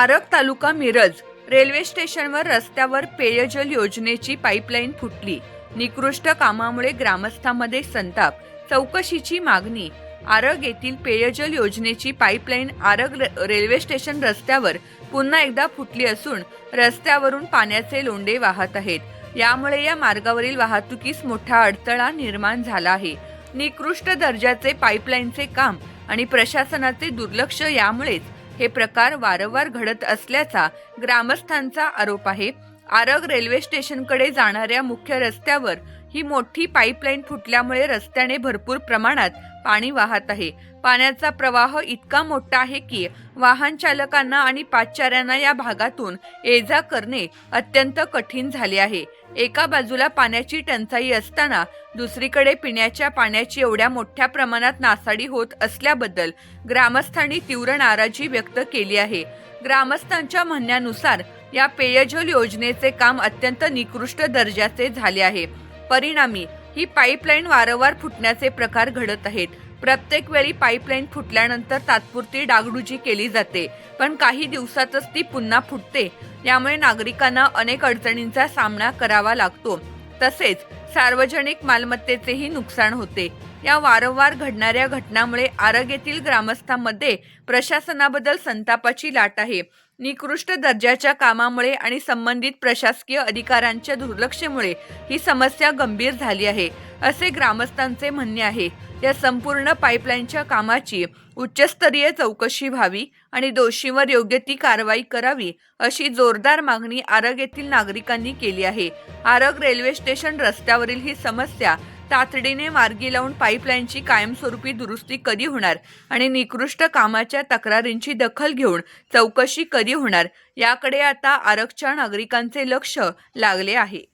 आरग तालुका Miraj railway स्टेशनवर रस्त्यावर पेयजल योजनेची पाईपलाईन फुटली. निकृष्ट कामामुळे ग्रामस्थांमध्ये संताप. चौकशीची मागणी. आरग येथील पेयजल योजनेची पाईपलाईन आरग र- रेल्वे स्टेशन रस्त्यावर पुन्हा एकदा फुटली असून रस्त्यावरून पाण्याचे लोंढे वाहत आहेत. यामुळे या मार्गावरील वाहतुकीस मोठा अडथळा निर्माण झाला आहे. निकृष्ट दर्जाचे पाईपलाईनचे काम आणि प्रशासनाचे दुर्लक्ष यामुळेच हे प्रकार वारंवार घडत असल्याचा ग्रामस्थांचा आरोप आहे. आरग रेल्वे स्टेशनकडे जाणाऱ्या मुख्य रस्त्यावर ही मोठी पाईपलाईन फुटल्यामुळे रस्त्याने भरपूर प्रमाणात पाणी वाहत आहे. पाण्याचा प्रवाह इतका मोठा आहे की वाहन चालकांना आणि पाचचाऱ्यांना या भागातून ये जा करणे अत्यंत कठीण झाले आहे. एका बाजूला पाण्याची टंचाई असताना दुसरीकडे पिण्याच्या पाण्याची एवढ्या मोठ्या प्रमाणात नासाडी होत असल्याबद्दल ग्रामस्थांनी तीव्र नाराजी व्यक्त केली आहे. ग्रामस्थांच्या म्हणण्यानुसार या पेयजल योजनेचे काम अत्यंत निकृष्ट दर्जाचे झाले आहे. परिणामी ही पाईपलाईन वारंवार फुटण्याचे प्रकार घडत आहेत. प्रत्येक वेळी पाईपलाईन फुटल्यानंतर तात्पुरती डागडुजी केली जाते पण काही दिवसातच ती पुन्हा फुटते. यामुळे नागरिकांना अनेक अडचणींचा सामना करावा लागतो. तसेच सार्वजनिक मालमत्तेचेही नुकसान होते. या वारंवार घडणाऱ्या घटनामुळे आरग येथील ग्रामस्थांमध्ये प्रशासनाबद्दल संतापाची लाट आहे. निकृष्ट दर्जाच्या कामामुळे आणि संबंधित प्रशासकीय अधिकाऱ्यांच्या दुर्लक्षमुळे ही समस्या गंभीर झाली आहे असे ग्रामस्थांचे म्हणणे आहे. या संपूर्ण पाईपलाईनच्या कामाची उच्चस्तरीय चौकशी व्हावी आणि दोषींवर योग्य ती कारवाई करावी अशी जोरदार मागणी आरग येथील नागरिकांनी केली आहे. आरग रेल्वे स्टेशन रस्त्यावरील ही समस्या तातडीने मार्गी लावून पाईपलाईनची कायमस्वरूपी दुरुस्ती कधी होणार आणि निकृष्ट कामाच्या तक्रारींची दखल घेऊन चौकशी कधी होणार याकडे आता आरक्षण नागरिकांचे लक्ष लागले आहे.